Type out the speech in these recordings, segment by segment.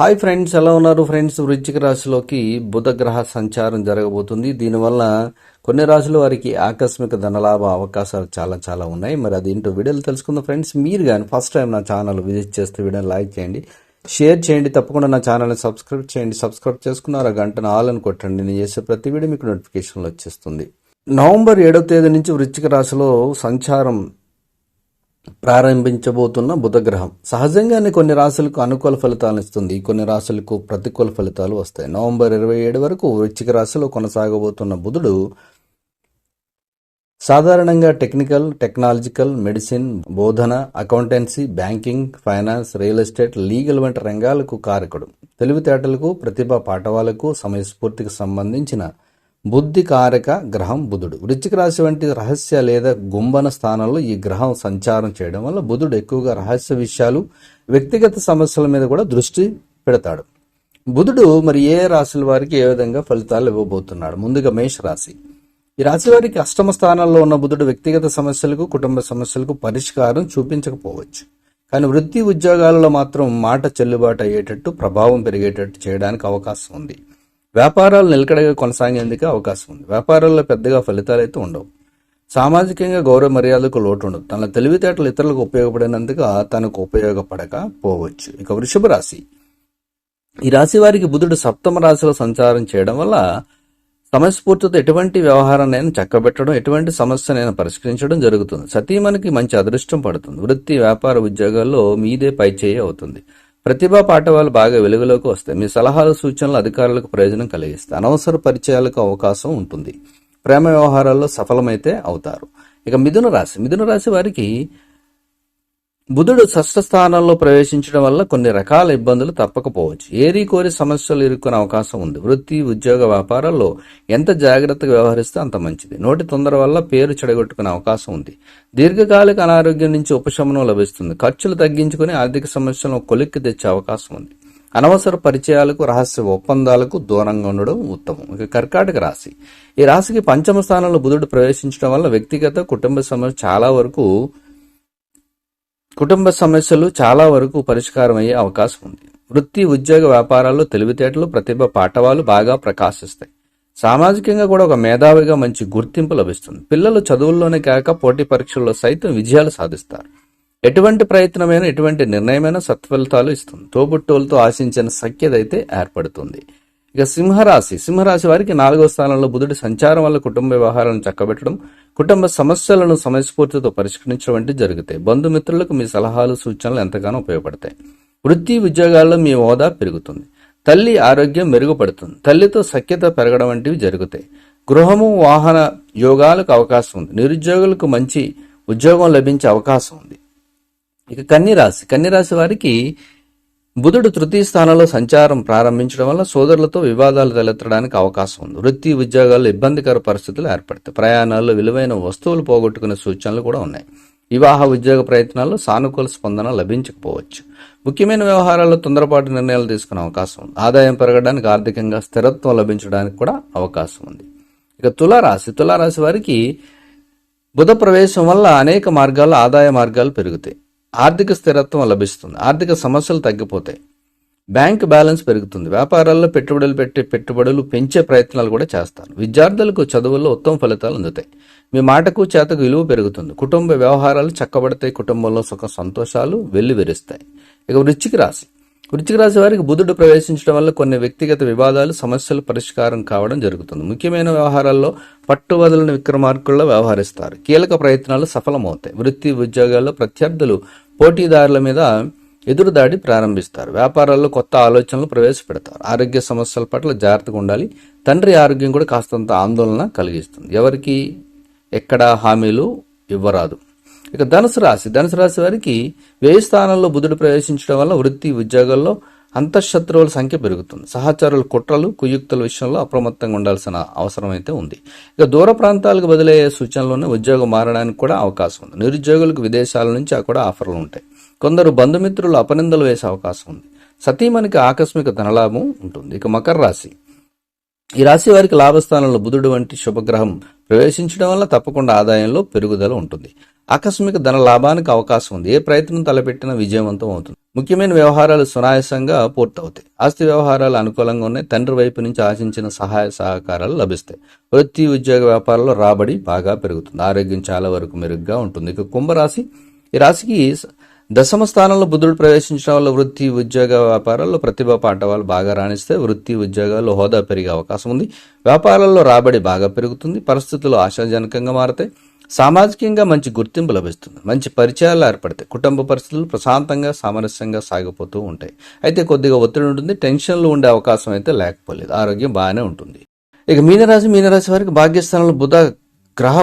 Hi friends ఎలా ఉన్నారు friends? వృశ్చిక రాశిలోకి బుధ గ్రహ సంచారం జరగబోతుంది. దీనివల్ల కొన్ని రాశుల వారికి ఆకస్మిక ధనలాభ అవకాశాలు చాలా చాలా ఉన్నాయి. మరి అది ఏంటో వీడియోలు తెలుసుకుందాం ఫ్రెండ్స్. మీరు కానీ ఫస్ట్ టైం నా ఛానల్ విజిట్ చేస్తే వీడియోని లైక్ చేయండి షేర్ చేయండి. తప్పకుండా నా ఛానల్ని సబ్స్క్రైబ్ చేయండి. సబ్స్క్రైబ్ చేసుకున్నారు ఆ గంటను ఆల్ అని కొట్టండి. నేను చేసే ప్రతి వీడియో మీకు నోటిఫికేషన్లు వచ్చేస్తుంది. నవంబర్ ఏడవ తేదీ నుంచి వృశ్చిక రాశిలో సంచారం ప్రారంభించబోతున్న బుధగ్రహం. సహజంగానే కొన్ని రాశులకు అనుకూల ఫలితాలను ఇస్తుంది. కొన్ని రాశులకు ప్రతికూల ఫలితాలు వస్తాయి. నవంబర్ ఇరవై ఏడు వరకు వృశ్చిక రాశిలో కొనసాగబోతున్న బుధుడు సాధారణంగా టెక్నికల్ టెక్నాలజికల్ మెడిసిన్ బోధన accountancy banking finance real estate legal వంటి రంగాలకు కారకుడు. తెలివితేటలకు ప్రతిభా పాఠవాలకు సమయస్ఫూర్తికి సంబంధించిన బుద్ధి కారక గ్రహం బుధుడు. వృచ్చిక రాశి వంటి రహస్య లేదా గుంబన స్థానంలో ఈ గ్రహం సంచారం చేయడం వల్ల బుధుడు ఎక్కువగా రహస్య విషయాలు వ్యక్తిగత సమస్యల మీద కూడా దృష్టి పెడతాడు. బుధుడు మరి ఏ రాశుల వారికి ఏ విధంగా ఫలితాలు ఇవ్వబోతున్నాడు? ముందుగా మేష రాశి ఈ రాశి వారికి అష్టమ స్థానంలో ఉన్న బుధుడు వ్యక్తిగత సమస్యలకు కుటుంబ సమస్యలకు పరిష్కారం చూపించకపోవచ్చు. కానీ వృత్తి ఉద్యోగాలలో మాత్రం మాట చెల్లుబాటు అయ్యేటట్టు ప్రభావం పెరిగేటట్టు చేయడానికి అవకాశం ఉంది. వ్యాపారాలు నిలకడగా కొనసాగేందుకు అవకాశం ఉంది. వ్యాపారాల్లో పెద్దగా ఫలితాలు అయితే ఉండవు. సామాజికంగా గౌరవ మర్యాదకు లోటు ఉండదు. తన తెలివితేటలు ఇతరులకు ఉపయోగపడినందుకు తనకు ఉపయోగపడకపోవచ్చు ఇక వృషభ రాశి. ఈ రాశి వారికి బుధుడు సప్తమ రాశిలో సంచారం చేయడం వల్ల సమయస్ఫూర్తితో ఎటువంటి వ్యవహారాన్ని చక్కబెట్టడం ఎటువంటి సమస్యనైనా పరిష్కరించడం జరుగుతుంది. సతీమణికి మంచి అదృష్టం పడుతుంది. వృత్తి వ్యాపార ఉద్యోగాల్లో మీదే పైచేయి అవుతుంది. ప్రతిభా పాఠవాలు బాగా వెలుగులోకి వస్తాయి. మీ సలహాలు సూచనలు అధికారులకు ప్రయోజనం కలిగిస్తాయి. అనవసర పరిచయాలకు అవకాశం ఉంటుంది. ప్రేమ వ్యవహారాల్లో సఫలమైతే అవుతారు. ఇక మిథున రాశి. మిథున రాశి వారికి బుధుడు షష్ఠ స్థానంలో ప్రవేశించడం వల్ల కొన్ని రకాల ఇబ్బందులు తప్పకపోవచ్చు. ఏరి కోరి సమస్యలు ఇరుక్కునే అవకాశం ఉంది. వృత్తి ఉద్యోగ వ్యాపారాల్లో ఎంత జాగ్రత్తగా వ్యవహరిస్తే అంత మంచిది. నోటి తొందర వల్ల పేరు చెడగొట్టుకునే అవకాశం ఉంది. దీర్ఘకాలిక అనారోగ్యం నుంచి ఉపశమనం లభిస్తుంది. ఖర్చులు తగ్గించుకుని ఆర్థిక సమస్యలను కొలిక్కి తెచ్చే అవకాశం ఉంది. అనవసర పరిచయాలకు రహస్య ఒప్పందాలకు దూరంగా ఉండడం ఉత్తమం. ఇక కర్కాటక రాశి. ఈ రాశికి పంచమ స్థానంలో బుధుడు ప్రవేశించడం వల్ల వ్యక్తిగత కుటుంబ సమస్య చాలా వరకు కుటుంబ సమస్యలు చాలా వరకు పరిష్కారం అయ్యే అవకాశం ఉంది. వృత్తి ఉద్యోగ వ్యాపారాల్లో తెలివితేటలు ప్రతిభ పాఠవాలు బాగా ప్రకాశిస్తాయి. సామాజికంగా కూడా ఒక మేధావిగా మంచి గుర్తింపు లభిస్తుంది. పిల్లలు చదువుల్లోనే కాక పోటీ పరీక్షల్లో సైతం విజయాలు సాధిస్తారు. ఎటువంటి ప్రయత్నమైనా ఎటువంటి నిర్ణయమైనా సత్ఫలితాలు ఇస్తుంది. తోబుట్టువులతో ఆశించిన సఖ్యత అయితే ఏర్పడుతుంది. ఇక సింహరాశి. సింహరాశి వారికి నాలుగో స్థానంలో బుధుడి సంచారం వల్ల కుటుంబ వ్యవహారాలను చక్కబెట్టడం కుటుంబ సమస్యలను సమయస్ఫూర్తితో పరిష్కరించడం వంటి జరుగుతాయి. బంధుమిత్రులకు మీ సలహాలు సూచనలు ఎంతగానో ఉపయోగపడతాయి. వృత్తి ఉద్యోగాల్లో మీ హోదా పెరుగుతుంది. తల్లి ఆరోగ్యం మెరుగుపడుతుంది. తల్లితో సఖ్యత పెరగడం వంటివి జరుగుతాయి. గృహము వాహన యోగాలకు అవకాశం ఉంది. నిరుద్యోగులకు మంచి ఉద్యోగం లభించే అవకాశం ఉంది. ఇక కన్యరాశి. కన్యరాశి వారికి బుధుడు తృతీయ స్థానంలో సంచారం ప్రారంభించడం వల్ల సోదరులతో వివాదాలు తలెత్తడానికి అవకాశం ఉంది. వృత్తి ఉద్యోగాల్లో ఇబ్బందికర పరిస్థితులు ఏర్పడతాయి. ప్రయాణాల్లో విలువైన వస్తువులు పోగొట్టుకునే సూచనలు కూడా ఉన్నాయి. వివాహ ఉద్యోగ ప్రయత్నాల్లో సానుకూల స్పందన లభించకపోవచ్చు. ముఖ్యమైన వ్యవహారాల్లో తొందరపాటు నిర్ణయాలు తీసుకునే అవకాశం ఉంది. ఆదాయం పెరగడానికి ఆర్థికంగా స్థిరత్వం లభించడానికి కూడా అవకాశం ఉంది. ఇక తులారాశి. తులారాశి వారికి బుధ ప్రవేశం వల్ల అనేక మార్గాల్లో ఆదాయ మార్గాలు పెరుగుతాయి. ఆర్థిక స్థిరత్వం లభిస్తుంది. ఆర్థిక సమస్యలు తగ్గిపోతాయి. బ్యాంక్ బ్యాలెన్స్ పెరుగుతుంది. వ్యాపారాల్లో పెట్టుబడులు పెట్టే పెట్టుబడులు పెంచే ప్రయత్నాలు కూడా చేస్తారు. విద్యార్థులకు చదువుల్లో ఉత్తమ ఫలితాలు అందుతాయి. మీ మాటకు చేతకు విలువ పెరుగుతుంది. కుటుంబ వ్యవహారాలు చక్కబడతాయి. కుటుంబంలో సుఖ సంతోషాలు వెళ్ళి విరుస్తాయి ఇక వృచ్చిక రాశి. వృచ్చిక రాశి వారికి బుధుడు ప్రవేశించడం వల్ల కొన్ని వ్యక్తిగత వివాదాలు సమస్యలు పరిష్కారం కావడం జరుగుతుంది. ముఖ్యమైన వ్యవహారాల్లో పట్టువదలని విక్రమార్కుల్లో వ్యవహరిస్తారు. కీలక ప్రయత్నాలు సఫలమవుతాయి. వృత్తి ఉద్యోగాల్లో ప్రత్యర్థులు పోటీదారుల మీద ఎదురుదాడి ప్రారంభిస్తారు. వ్యాపారాల్లో కొత్త ఆలోచనలు ప్రవేశపెడతారు. ఆరోగ్య సమస్యల పట్ల జాగ్రత్తగా ఉండాలి. తండ్రి ఆరోగ్యం కూడా కాస్తంత ఆందోళన కలిగిస్తుంది. ఎవరికి ఎక్కడ హామీలు ఇవ్వరాదు. ఇక ధనుసు రాశి. ధనుసు రాశి వారికి వ్యయ స్థానంలో బుధుడు ప్రవేశించడం వల్ల వృత్తి ఉద్యోగాల్లో అంతఃశత్రువుల సంఖ్య పెరుగుతుంది. సహచరుల కుట్రలు కుయుక్తుల విషయంలో అప్రమత్తంగా ఉండాల్సిన అవసరం అయితే ఉంది. ఇక దూర ప్రాంతాలకు బదిలయ్యే సూచనలోనే ఉద్యోగం మారడానికి కూడా అవకాశం ఉంది. నిరుద్యోగులకు విదేశాల నుంచి కూడా ఆఫర్లు ఉంటాయి. కొందరు బంధుమిత్రులు అపనిందలు వేసే అవకాశం ఉంది. సతీమణికి ఆకస్మిక ధనలాభం ఉంటుంది. ఇక మకర రాశి. ఈ రాశి వారికి లాభస్థానంలో బుధుడు వంటి శుభగ్రహం ప్రవేశించడం వల్ల తప్పకుండా ఆదాయంలో పెరుగుదల ఉంటుంది. ఆకస్మిక ధన లాభానికి అవకాశం ఉంది. ఏ ప్రయత్నం తలపెట్టినా విజయవంతం అవుతుంది. ముఖ్యమైన వ్యవహారాలు సునాయాసంగా పూర్తవుతాయి. ఆస్తి వ్యవహారాలు అనుకూలంగా ఉన్నాయి. తండ్రి వైపు నుంచి ఆశించిన సహాయ సహకారాలు లభిస్తాయి. వృత్తి ఉద్యోగ వ్యాపారాల్లో రాబడి బాగా పెరుగుతుంది. ఆరోగ్యం చాలా వరకు మెరుగ్గా ఉంటుంది. ఇక కుంభరాశి ఈ రాశికి దశమ స్థానంలో బుధుడు ప్రవేశించడం వల్ల వృత్తి ఉద్యోగ వ్యాపారాల్లో ప్రతిభ పాట వాళ్ళు బాగా రాణిస్తే వృత్తి ఉద్యోగాల్లో హోదా పెరిగే అవకాశం ఉంది. వ్యాపారాల్లో రాబడి బాగా పెరుగుతుంది. పరిస్థితులు ఆశాజనకంగా మారతాయి. సామాజికంగా మంచి గుర్తింపు లభిస్తుంది. మంచి పరిచయాలు ఏర్పడతాయి. కుటుంబ పరిస్థితులు ప్రశాంతంగా సామరస్యంగా సాగిపోతూ ఉంటాయి. అయితే కొద్దిగా ఒత్తిడి ఉంటుంది. టెన్షన్లు ఉండే అవకాశం అయితే లేకపోలేదు. ఆరోగ్యం బాగానే ఉంటుంది. ఇక మీనరాశి మీనరాశి వారికి భాగ్యస్థానంలో బుధ గ్రహ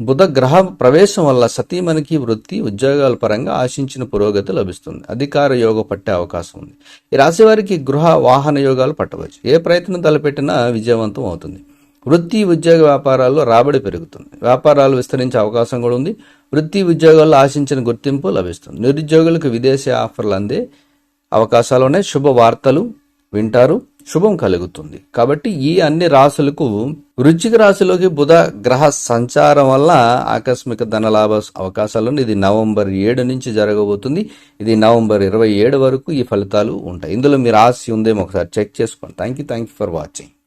బుధ గ్రహ ప్రవేశం వల్ల సతీమణికి వృత్తి ఉద్యోగాల పరంగా ఆశించిన పురోగతి లభిస్తుంది. అధికార యోగ పట్టే అవకాశం ఉంది. ఈ రాశి వారికి గృహ వాహన యోగాలు పట్టవచ్చు. ఏ ప్రయత్నం తలపెట్టినా విజయవంతం అవుతుంది. వృత్తి ఉద్యోగ వ్యాపారాల్లో రాబడి పెరుగుతుంది. వ్యాపారాలు విస్తరించే అవకాశం కూడా ఉంది. వృత్తి ఉద్యోగాల్లో ఆశించిన గుర్తింపు లభిస్తుంది. నిరుద్యోగులకు విదేశీ ఆఫర్లు అందే అవకాశాలు ఉన్నాయి. శుభ వార్తలు వింటారు. శుభం కలుగుతుంది. కాబట్టి ఈ అన్ని రాసులకు వృచ్చిక రాశిలోకి బుధ గ్రహ సంచారం వల్ల ఆకస్మిక ధనలాభ అవకాశాలు ఇది నవంబర్ ఏడు నుంచి జరగబోతుంది. ఇది నవంబర్ ఇరవై ఏడు వరకు ఈ ఫలితాలు ఉంటాయి. ఇందులో మీ రాశి ఉందేమో ఒకసారి చెక్ చేసుకోండి. Thank you thank you for watching